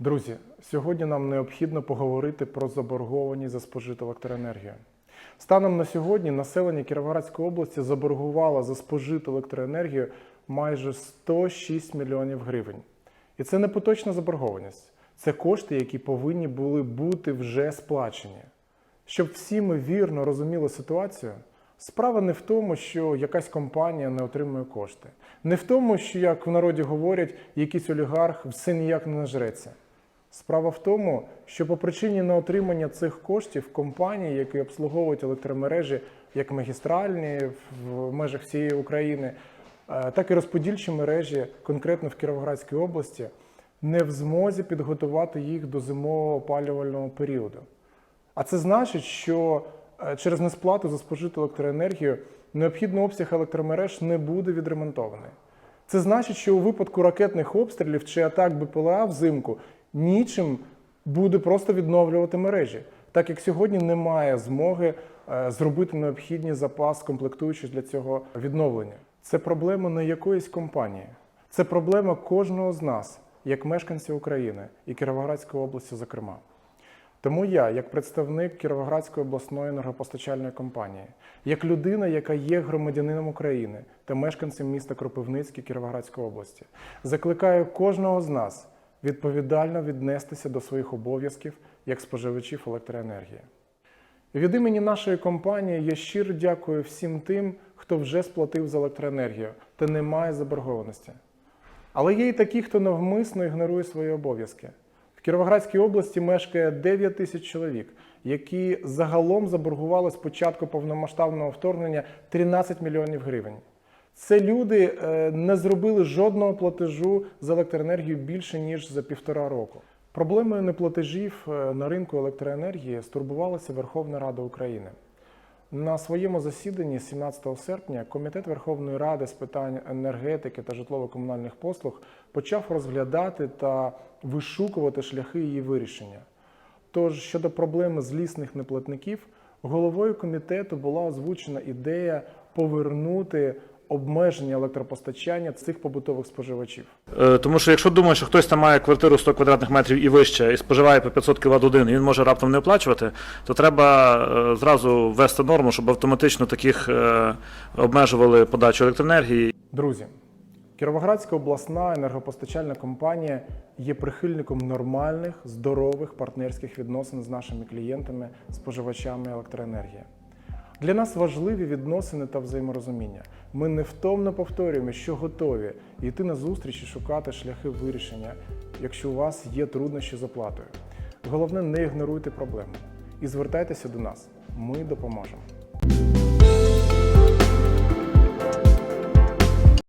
Друзі, сьогодні нам необхідно поговорити про заборгованість за спожиту електроенергію. Станом на сьогодні населення Кіровоградської області заборгувало за спожиту електроенергію майже 106 мільйонів гривень. І це не поточна заборгованість, це кошти, які повинні були бути вже сплачені. Щоб всі ми вірно розуміли ситуацію, справа не в тому, що якась компанія не отримує кошти, не в тому, що, як в народі говорять, якийсь олігарх все ніяк не нажреться. Справа в тому, що по причині неотримання цих коштів компанії, які обслуговують електромережі, як магістральні в межах всієї України, е, так і розподільчі мережі, конкретно в Кіровоградській області, не в змозі підготувати їх до зимового опалювального періоду. А це значить, що е, через несплату за спожиту електроенергію необхідний обсяг електромереж не буде відремонтований. Це значить, що у випадку ракетних обстрілів чи атак БПЛА взимку нічим буде просто відновлювати мережі, так як сьогодні немає змоги е, зробити необхідний запас комплектуючих для цього відновлення. Це проблема не якоїсь компанії, це проблема кожного з нас, як мешканців України і Кіровоградської області, зокрема. Тому я, як представник Кіровоградської обласної енергопостачальної компанії, як людина, яка є громадянином України та мешканцем міста Кропивницький Кіровоградської області, закликаю кожного з нас відповідально віднестися до своїх обов'язків як споживачів електроенергії. Від імені нашої компанії я щиро дякую всім тим, хто вже сплатив за електроенергію та не має заборгованості. Але є і такі, хто навмисно ігнорує свої обов'язки. В Кіровоградській області мешкає 9 тисяч чоловік, які загалом заборгували з початку повномасштабного вторгнення 13 мільйонів гривень. Це люди е, не зробили жодного платежу за електроенергію більше ніж за півтора року. Проблемою неплатежів е, на ринку електроенергії стурбувалася Верховна Рада України. На своєму засіданні 17 серпня Комітет Верховної Ради з питань енергетики та житлово-комунальних послуг почав розглядати та вишукувати шляхи її вирішення. Тож щодо проблеми злісних неплатників, головою комітету була озвучена ідея повернути обмеження електропостачання цих побутових споживачів. Е, Тому що якщо думаєш, що хтось там має квартиру 100 квадратних метрів і вище і споживає по 500 кВт годин, і він може раптом не оплачувати, то треба е, зразу ввести норму, щоб автоматично таких е, обмежували подачу електроенергії. Друзі, Кіровоградська обласна енергопостачальна компанія є прихильником нормальних, здорових партнерських відносин з нашими клієнтами, споживачами електроенергії. Для нас важливі відносини та взаєморозуміння. Ми невтомно повторюємо, що готові йти на зустріч і шукати шляхи вирішення, якщо у вас є труднощі з оплатою. Головне, не ігноруйте проблему і звертайтеся до нас. Ми допоможемо.